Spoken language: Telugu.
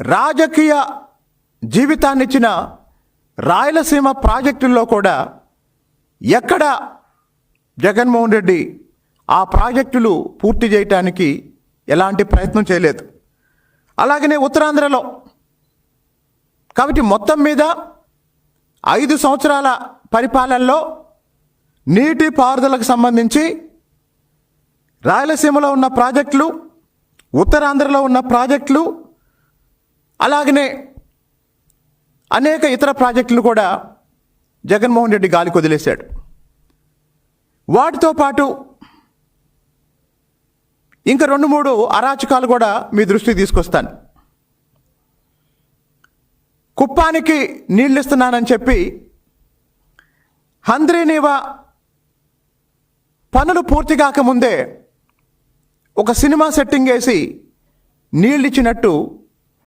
రాజకీయ జీవితాన్నిచ్చిన రాయలసీమ ప్రాజెక్టుల్లో కూడా ఎక్కడ జగన్మోహన్ రెడ్డి ఆ ప్రాజెక్టులు పూర్తి చేయటానికి ఎలాంటి ప్రయత్నం చేయలేదు. అలాగనే ఉత్తరాంధ్రలో కాబట్టి మొత్తం మీద ఐదు సంవత్సరాల పరిపాలనలో నీటి పారుదలకు సంబంధించి రాయలసీమలో ఉన్న ప్రాజెక్టులు ఉత్తరాంధ్రలో ఉన్న ప్రాజెక్టులు అలాగనే అనేక ఇతర ప్రాజెక్టులు కూడా జగన్మోహన్ రెడ్డి గాలికి వదిలేశాడు. వాటితో పాటు ఇంకా రెండు మూడు అరాచకాలు కూడా మీ దృష్టికి తీసుకొస్తాను. కుప్పానికి నీళ్ళు ఇస్తున్నానని చెప్పి హంద్రీనివ పనులు పూర్తి కాకముందే ఒక సినిమా సెట్టింగ్ వేసి నీళ్ళు ఇచ్చినట్టు